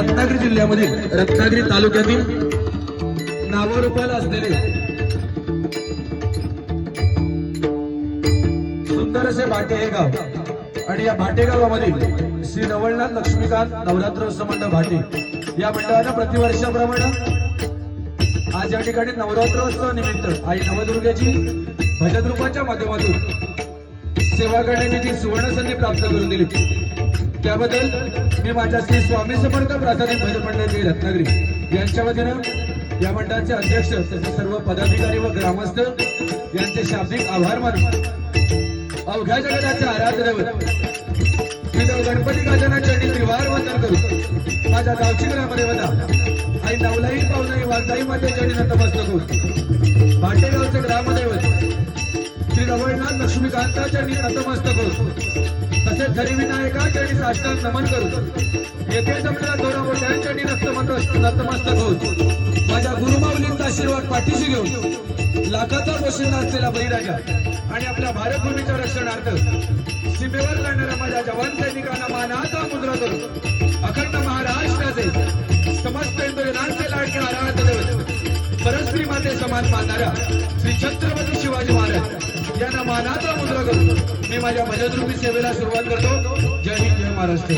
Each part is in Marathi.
रत्नागिरी जिल्ह्यामधील रत्नागिरी तालुक्यातील नावारूपाला असलेले सुंदर असे भाटे हे गाव आणि या भाटे गावामधील श्री नवलनाथ लक्ष्मीकांत नवरात्रोत्सव मंडळ भाटे या मंडळानं प्रतिवर्षाप्रमाणे आज या ठिकाणी नवरात्रोत्सव निमित्त आई नवदुर्गेची भजन रूपाच्या माध्यमातून सेवा करण्याची ती सुवर्ण संधी प्राप्त करून दिली. त्याबद्दल मी माझ्या श्री स्वामी समर्थ प्राथमिक भजन मंडळ रत्नागिरी यांच्या वतीनं या मंडळाचे अध्यक्ष तसेच सर्व पदाधिकारी व ग्रामस्थ यांचे शाब्दिक आभार मानतो अवघ्या जगताचे आराधनावर श्री गणपती गाजनाच्या त्रिवार वंदन करू माझ्या गावची ग्रामदेवता आई नवलाई पावलाई वाघाई माझ्या चरणी नतमस्तक होत भाटेगावचे ग्रामदैवत श्री रवळनाथ लक्ष्मीकांताच्या नतमस्तक होतो तसेच हरिविनायका चरणी साष्टांग नमन करू येथे जमलेला दोरा त्यांच्यानी नतमस्त नतमस्तक नतमस्तक होत माझ्या गुरुमाऊलींचा आशीर्वाद पाठीशी घेऊन लाखाचा पोशिंदा असलेला बळीराजा आणि आपल्या भारतभूमीच्या रक्षणार्थ सीमेवर लढणाऱ्या माझ्या जवान सैनिकांना मानाचा मुद्रा करून अखंड महाराष्ट्राचे समस्त हिंदुजनांचे लाडके आराध देवत परस्त्री माते समान मानणाऱ्या श्री छत्रपती शिवाजी महाराज त्यांना मानाचा मुद्रा करून मी माझ्या भजनरूपी सेवेला सुरुवात करतो. जय हिंद जय महाराष्ट्र.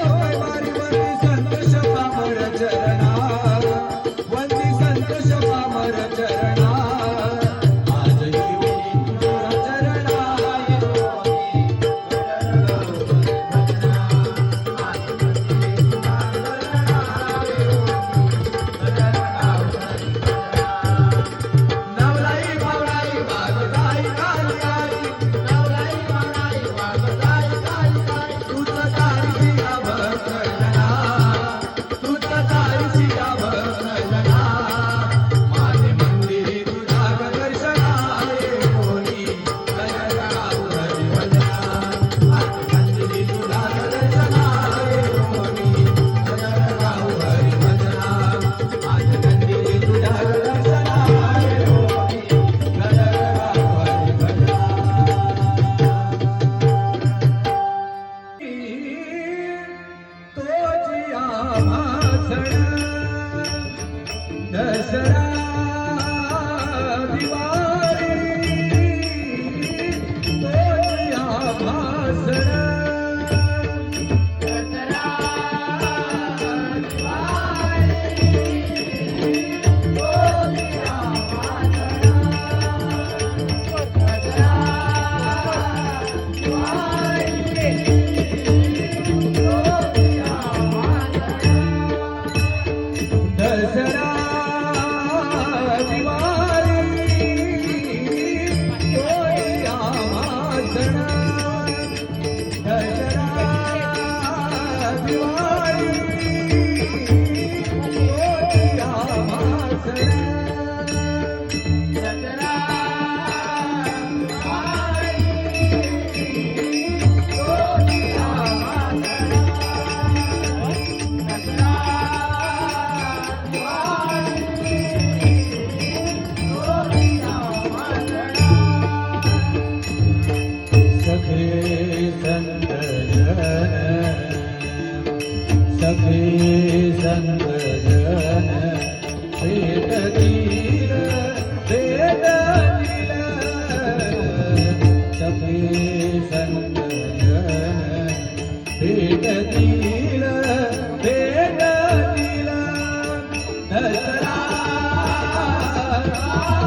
ಮಾಡೋ Oh.